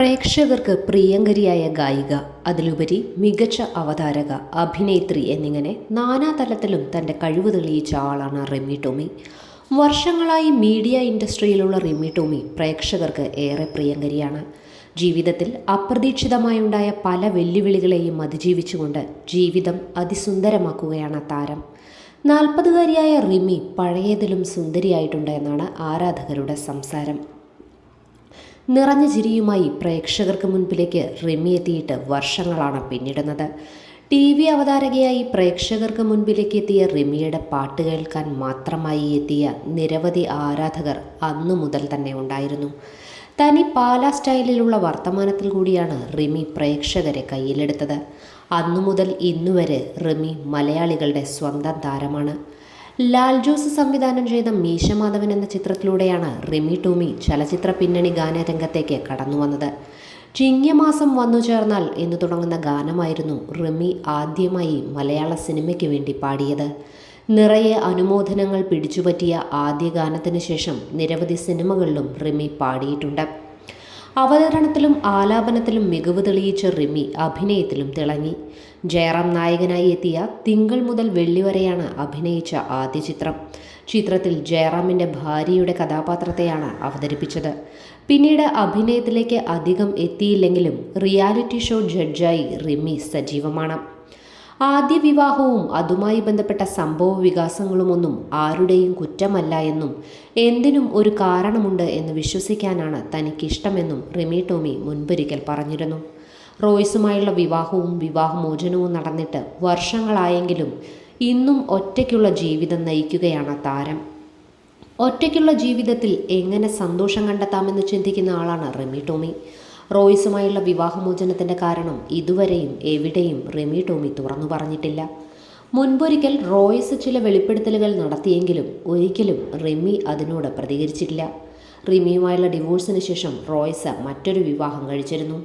പ്രേക്ഷകർക്ക് പ്രിയങ്കരിയായ ഗായിക അതിലുപരി മികച്ച അവതാരക അഭിനേത്രി എന്നിങ്ങനെ നാനാതലത്തിലും തന്റെ കഴിവ് തെളിയിച്ച ആളാണ് റിമി ടോമി. വർഷങ്ങളായി മീഡിയ ഇൻഡസ്ട്രിയിലുള്ള റിമി ടോമി പ്രേക്ഷകർക്ക് ഏറെ പ്രിയങ്കരിയാണ്. ജീവിതത്തിൽ അപ്രതീക്ഷിതമായുണ്ടായ പല വെല്ലുവിളികളെയും അതിജീവിച്ചുകൊണ്ട് ജീവിതം അതിസുന്ദരമാക്കുകയാണ് താരം. നാൽപ്പതുകാരിയായ റിമി പഴയതിലും സുന്ദരിയായിട്ടുണ്ട് എന്നാണ് ആരാധകരുടെ സംസാരം. നിറഞ്ഞ ചിരിയുമായി പ്രേക്ഷകർക്ക് മുൻപിലേക്ക് റിമി എത്തിയിട്ട് വർഷങ്ങളാണ് പിന്നിടുന്നത്. ടി വി അവതാരകയായി പ്രേക്ഷകർക്ക് മുൻപിലേക്ക് എത്തിയ റിമിയുടെ പാട്ട് കേൾക്കാൻ മാത്രമായി എത്തിയ നിരവധി ആരാധകർ അന്നു മുതൽ തന്നെ ഉണ്ടായിരുന്നു. തനി പാല സ്റ്റൈലിലുള്ള വർത്തമാനത്തിൽ കൂടിയാണ് റിമി പ്രേക്ഷകരെ കയ്യിലെടുത്തത്. അന്നു മുതൽ ഇന്നുവരെ റിമി മലയാളികളുടെ സ്വന്തം താരമാണ്. ലാൽ ജോസ് സംവിധാനം ചെയ്ത മീശമാധവൻ എന്ന ചിത്രത്തിലൂടെയാണ് റിമി ടോമി ചലച്ചിത്ര പിന്നണി ഗാനരംഗത്തേക്ക് കടന്നു വന്നത്. ചിങ്ങമാസം വന്നു ചേർന്നാൽ എന്ന് തുടങ്ങുന്ന ഗാനമായിരുന്നു റിമി ആദ്യമായി മലയാള സിനിമയ്ക്ക് വേണ്ടി പാടിയത്. നിറയെ അനുമോദനങ്ങൾ പിടിച്ചുപറ്റിയ ആദ്യ ഗാനത്തിന് ശേഷം നിരവധി സിനിമകളിലും റിമി പാടിയിട്ടുണ്ട്. അവതരണത്തിലും ആലാപനത്തിലും മികവ് തെളിയിച്ച റിമി അഭിനയത്തിലും തിളങ്ങി. ജയറാം നായകനായി എത്തിയ തിങ്കൾ മുതൽ വെള്ളി വരെയാണ് അഭിനയിച്ച ആദ്യ ചിത്രം. ചിത്രത്തിൽ ജയറാമിന്റെ ഭാര്യയുടെ കഥാപാത്രത്തെയാണ് അവതരിപ്പിച്ചത്. പിന്നീട് അഭിനയത്തിലേക്ക് അധികം എത്തിയില്ലെങ്കിലും റിയാലിറ്റി ഷോ ജഡ്ജായി റിമി സജീവമാണ്. ആദ്യ വിവാഹവും അതുമായി ബന്ധപ്പെട്ട സംഭവ വികാസങ്ങളുമൊന്നും ആരുടെയും കുറ്റമല്ല എന്നും എന്തിനും ഒരു കാരണമുണ്ട് എന്ന് വിശ്വസിക്കാനാണ് തനിക്കിഷ്ടമെന്നും റിമി ടോമി മുൻപൊരിക്കൽ പറഞ്ഞിരുന്നു. റോയ്സുമായുള്ള വിവാഹവും വിവാഹമോചനവും നടന്നിട്ട് വർഷങ്ങളായെങ്കിലും ഇന്നും ഒറ്റയ്ക്കുള്ള ജീവിതം നയിക്കുകയാണ് താരം. ഒറ്റയ്ക്കുള്ള ജീവിതത്തിൽ എങ്ങനെ സന്തോഷം കണ്ടെത്താമെന്ന് ചിന്തിക്കുന്ന ആളാണ് റെമി ടോമി. റോയ്സുമായുള്ള വിവാഹമോചനത്തിന്റെ കാരണം ഇതുവരെയും എവിടെയും റെമി ടോമി തുറന്നു പറഞ്ഞിട്ടില്ല. മുൻപൊരിക്കൽ റോയ്സ് ചില വെളിപ്പെടുത്തലുകൾ നടത്തിയെങ്കിലും ഒരിക്കലും റെമി അതിനോട് പ്രതികരിച്ചിട്ടില്ല. റിമിയുമായുള്ള ഡിവോഴ്സിന് ശേഷം റോയ്സ് മറ്റൊരു വിവാഹം കഴിച്ചിരുന്നു.